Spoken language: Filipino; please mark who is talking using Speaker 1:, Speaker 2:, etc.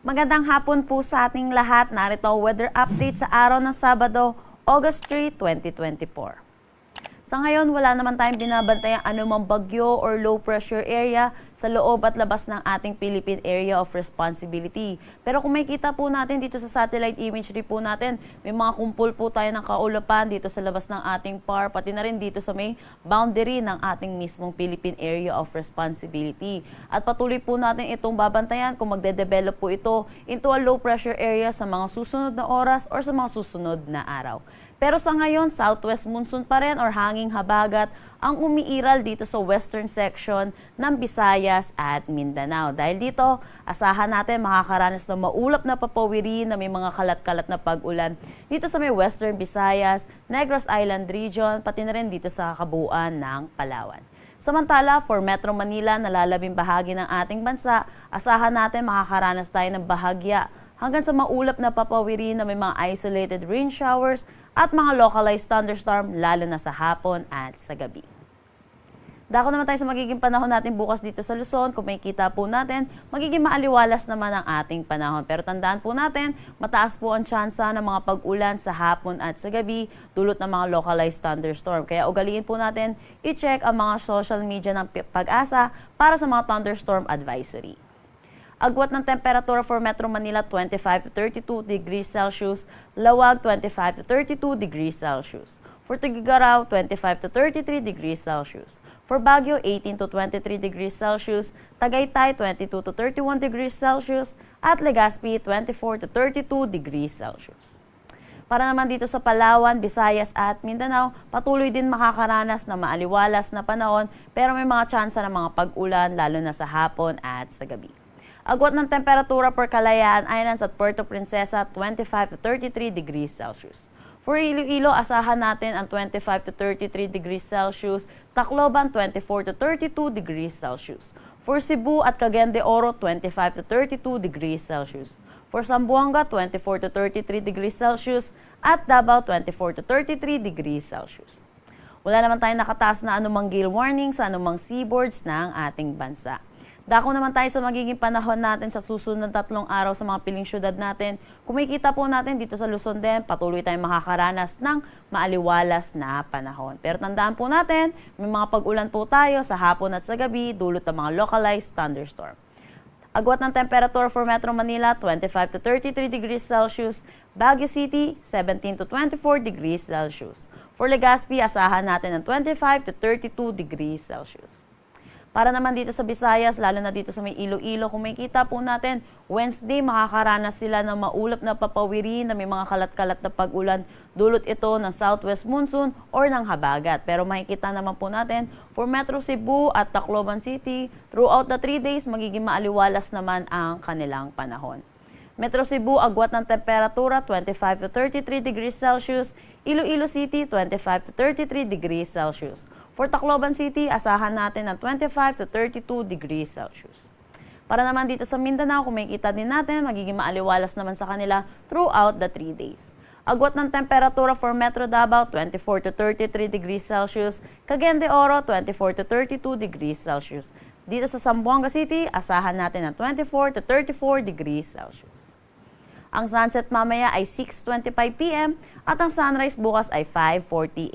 Speaker 1: Magandang hapon po sa ating lahat. Narito weather update sa araw ng Sabado, August 3, 2024. Sa ngayon, wala naman tayong binabantayang anumang bagyo or low pressure area sa loob at labas ng ating Philippine Area of Responsibility. Pero kung makikita po natin dito sa satellite imagery po natin, may mga kumpul po tayo ng kaulapan dito sa labas ng ating PAR, pati na rin dito sa may boundary ng ating mismong Philippine Area of Responsibility. At patuloy po natin itong babantayan kung magde-develop po ito into a low pressure area sa mga susunod na oras or sa mga susunod na araw. Pero sa ngayon, southwest monsoon pa rin or hanging habagat ang umiiral dito sa western section ng Visayas at Mindanao. Dahil dito, asahan natin makakaranas ng maulap na papawiri na may mga kalat-kalat na pag-ulan dito sa may western Visayas, Negros Island region, pati na rin dito sa kabuuan ng Palawan. Samantala, for Metro Manila, nalalabing bahagi ng ating bansa, asahan natin makakaranas tayo ng bahagya hanggang sa maulap na papawiri na may mga isolated rain showers at mga localized thunderstorm lalo na sa hapon at sa gabi. Dako naman tayo sa magiging panahon natin bukas dito sa Luzon. Kung makikita po natin, magiging maaliwalas naman ang ating panahon. Pero tandaan po natin, mataas po ang tsansa ng mga pag-ulan sa hapon at sa gabi, dulot ng mga localized thunderstorm. Kaya ugaliin po natin, i-check ang mga social media ng pag-asa para sa mga thunderstorm advisory. Agwat ng temperatura for Metro Manila 25 to 32 degrees Celsius, Lawag 25 to 32 degrees Celsius. For Tugigaraw 25 to 33 degrees Celsius. For Baguio 18 to 23 degrees Celsius, Tagaytay 22 to 31 degrees Celsius at Legazpi 24 to 32 degrees Celsius. Para naman dito sa Palawan, Visayas at Mindanao, patuloy din makakaranas na maaliwalas na panahon pero may mga tsansa ng mga pag-ulan lalo na sa hapon at sa gabi. Agwat ng temperatura per Kalayaan Islands at Puerto Princesa 25 to 33 degrees Celsius. For Iloilo, asahan natin ang 25 to 33 degrees Celsius, Tacloban 24 to 32 degrees Celsius. For Cebu at Cagayan de Oro, 25 to 32 degrees Celsius. For Zamboanga, 24 to 33 degrees Celsius at Davao, 24 to 33 degrees Celsius. Wala naman tayong nakataas na anumang gale warning sa anumang seaboards ng ating bansa. Dako naman tayo sa magiging panahon natin sa susunod na tatlong araw sa mga piling syudad natin. Kung makikita po natin dito sa Luzon din, patuloy tayong makakaranas ng maaliwalas na panahon. Pero tandaan po natin, may mga pag-ulan po tayo sa hapon at sa gabi dulot ng mga localized thunderstorm. Agwat ng temperature for Metro Manila, 25 to 33 degrees Celsius. Baguio City, 17 to 24 degrees Celsius. For Legazpi, asahan natin ng 25 to 32 degrees Celsius. Para naman dito sa Visayas, lalo na dito sa may Iloilo, kung makikita po natin, Wednesday makakaranas sila ng maulap na papawiri na may mga kalat-kalat na pag-ulan. Dulot ito ng southwest monsoon or ng habagat. Pero makikita naman po natin, for Metro Cebu at Tacloban City, throughout the 3 days, magiging maaliwalas naman ang kanilang panahon. Metro Cebu, agwat ng temperatura 25 to 33 degrees Celsius. Iloilo City, 25 to 33 degrees Celsius. For Tacloban City, asahan natin ng 25 to 32 degrees Celsius. Para naman dito sa Mindanao, kung makikita din natin, magiging maaliwalas naman sa kanila throughout the 3 days. Agwat ng temperatura for Metro Davao, 24 to 33 degrees Celsius. Cagayan de Oro, 24 to 32 degrees Celsius. Dito sa Zamboanga City, asahan natin ng 24 to 34 degrees Celsius. Ang sunset mamaya ay 6.25pm at ang sunrise bukas ay 5.48